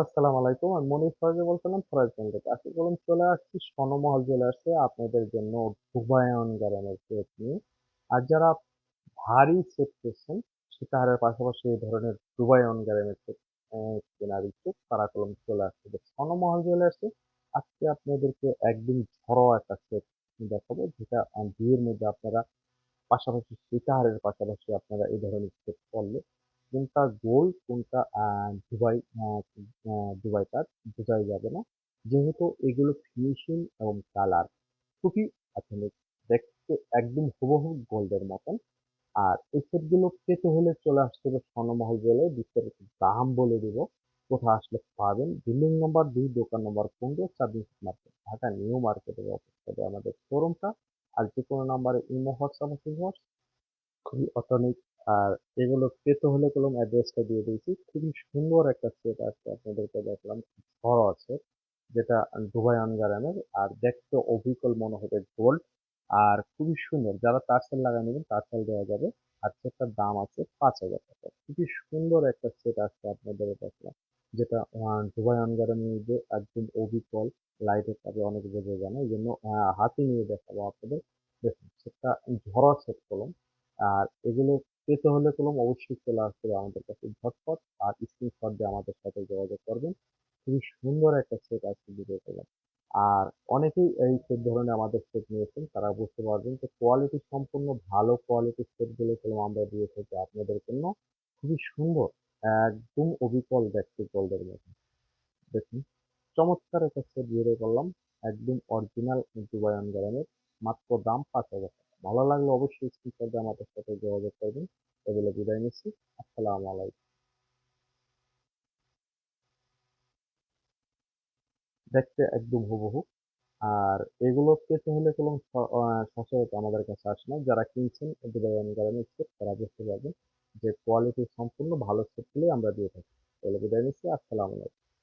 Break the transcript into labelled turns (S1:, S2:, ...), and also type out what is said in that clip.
S1: আসসালামু আলাইকুম। মনির আজকে চলে আসছি। আপনাদের জন্য নিয়ে। আর যারা ভারী সেট পাশাপাশি এই ধরনের তারা কলম চলে আসছে আজকে আপনাদেরকে একদম ঘরোয়া একটা সেট দেখাবো, যেটা বিয়ের মধ্যে আপনারা পাশাপাশি সীতাহারের পাশাপাশি আপনারা এই ধরনের সেট করলে কোনটা গোল্ড কোনটা আহ, দুবাই আহ, কাঠ বোঝাই যাবে না। যেহেতু এগুলো ফিনিশিং এবং কালার খুবই আধুনিক দেখতে একদম হুবহু গোল্ডের মতন। আর এই সেটগুলো পেতে হলে চলে আসতে হবে স্বর্ণমহল বলে বিস্তারিত দাম বলে দিব। কোথায় আসলে পাবেন? বিল্ডিং নম্বর দুই দোকান নম্বর পনেরো চাঁদিন মার্কেট ঢাকা নিউ মার্কেটের অবস্থাতে আমাদের শোরুমটা। আর যে কোনো নাম্বারে ইমো হোয়াটসঅ্যাপ মেসেজ খুবই অটনিক আর এগুলো পেতে হলে কলম অ্যাড্রেসটা দিয়ে দিয়েছি। খুবই সুন্দর একটা সেট আজকে আপনাদেরকে দেখলাম। বড় আছে, যেটা দুবাই আনগারামের, আর দেখতে অবিকল মনে হবে গোল্ড আর খুবই সুন্দর, যারা টার্সেল লাগাই নেবেন টার্সেল দেওয়া যাবে। আর সেটার দাম আছে পাঁচ হাজার টাকা। খুবই সুন্দর একটা সেট আজকে আপনাদের দেখলাম, যেটা দুবাই আনগারামের মধ্যে একদম অবিকল লাইটের কাজে অনেক বোঝা যায় না। এই জন্য হাতে নিয়ে দেখাবো আপনাদের। দেখুন সেটা ঝরা সেট কলম, আর এগুলো পেতে হলে কলম অবশ্যই চলে আসতে হবে আমাদের কাছে ঝটপট, আর স্ক্রিনশট দিয়ে আমাদের সাথে যোগাযোগ করবেন। খুবই সুন্দর একটা সেট আজকে ভিডিও পেলাম। আর অনেকেই এই সেট ধরনের আমাদের সেট নিয়েছেন, তারা বুঝতে পারবেন যে কোয়ালিটি সম্পূর্ণ ভালো কোয়ালিটির সেটগুলো কলম আমরা দিয়ে থাকি আপনাদের জন্য। খুবই সুন্দর, একদম অবিকল দেখতে গোল্ডের মতো দেখুন, চমৎকার একটা সেট ভিডিও করলাম, একদম অরিজিনাল দুবাই গ্রামের মাত্র দাম পাঁচ হাজার টাকা। ভালো লাগলে অবশ্যই স্ক্রিনশট আমাদের সাথে যোগাযোগ করবেন। এগুলো বিদায় নিচ্ছি। আসসালামু আলাইকুম। দেখতে একদম হুবহু। আর এগুলো পেতে হলে কোনো স- আহ, সচরাচর আমাদের কাছে আসে না। যারা কিনছেন দুবাই গ্রামের সেট তারা বুঝতে পারবেন যে কোয়ালিটি সম্পূর্ণ ভালো সেটগুলোই আমরা দিয়ে থাকি। এগুলো বিদায় নিচ্ছি। আসসালামু আলাইকুম।